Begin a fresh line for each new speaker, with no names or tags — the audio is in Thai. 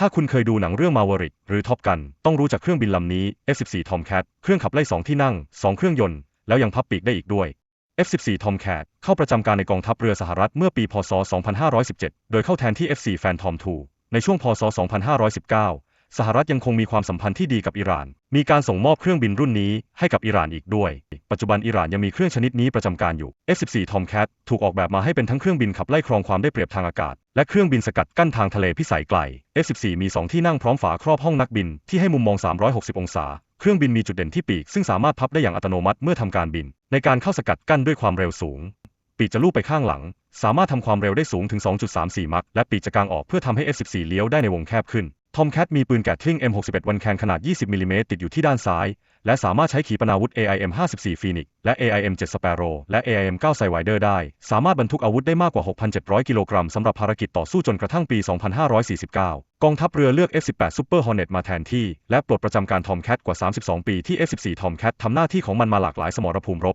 ถ้าคุณเคยดูหนังเรื่องมาวริกหรือท็อปกัน ต้องรู้จักเครื่องบินลำนี้ F-14 Tomcat เครื่องขับไล่ 2 ที่นั่ง 2 เครื่องยนต์ แล้วยังพับปีกได้อีกด้วย F-14 Tomcat เข้าประจำการในกองทัพเรือสหรัฐเมื่อปี พศ 2517 โดยเข้าแทนที่ F-4 Phantom II ในช่วง พศ 2519 สหรัฐยังคงมีความสัมพันธ์ที่ดีกับอิหร่าน มีการส่งมอบเครื่องบินรุ่นนี้ให้กับอิหร่านอีกด้วย ปัจจุบันอิหร่านยังมีเครื่องชนิดนี้ประจำการอยู่ F-14 Tomcat ถูกออกแบบมาให้เป็นทั้งเครื่องบินขับไล่ครองความได้เปรียบทางอากาศ และเครื่องบินสกัดกั้นทางทะเลพิสัยไกล F-14 มี 2 ที่นั่งพร้อมฝาครอบห้องนักบินที่ให้มุมมอง 360 องศา เครื่องบินมีจุดเด่นที่ปีก ซึ่งสามารถพับได้อย่างอัตโนมัติเมื่อทำการบิน ในการเข้าสกัดกั้นด้วยความเร็วสูง ปีกจะลูบไปข้างหลัง สามารถทำความเร็วได้สูงถึง 2.34 มัคและปีกจะกางออกเพื่อทำให้ F14 เลี้ยวได้ในวงแคบขึ้น Tomcat มีปืนแกะทลิง M61 วันแคนขนาด 20 มิลลิเมตรติดอยู่ที่ด้านซ้าย และสามารถใช้ขีปนาวุธ AIM 54 Phoenix และ AIM 7 Sparrow และ AIM 9 Sidewinder ได้ สามารถบรรทุกอาวุธได้มากกว่า 6,700 กิโลกรัมสำหรับภารกิจต่อสู้จนกระทั่งปี 2549 กองทัพเรือเลือก F18 Super Hornet มาแทนที่ และปลดประจำการ Tomcat กว่า 32 ปีที่ F14 Tomcat ทำหน้าที่ของมันมาหลากหลายสมรภูมิรบ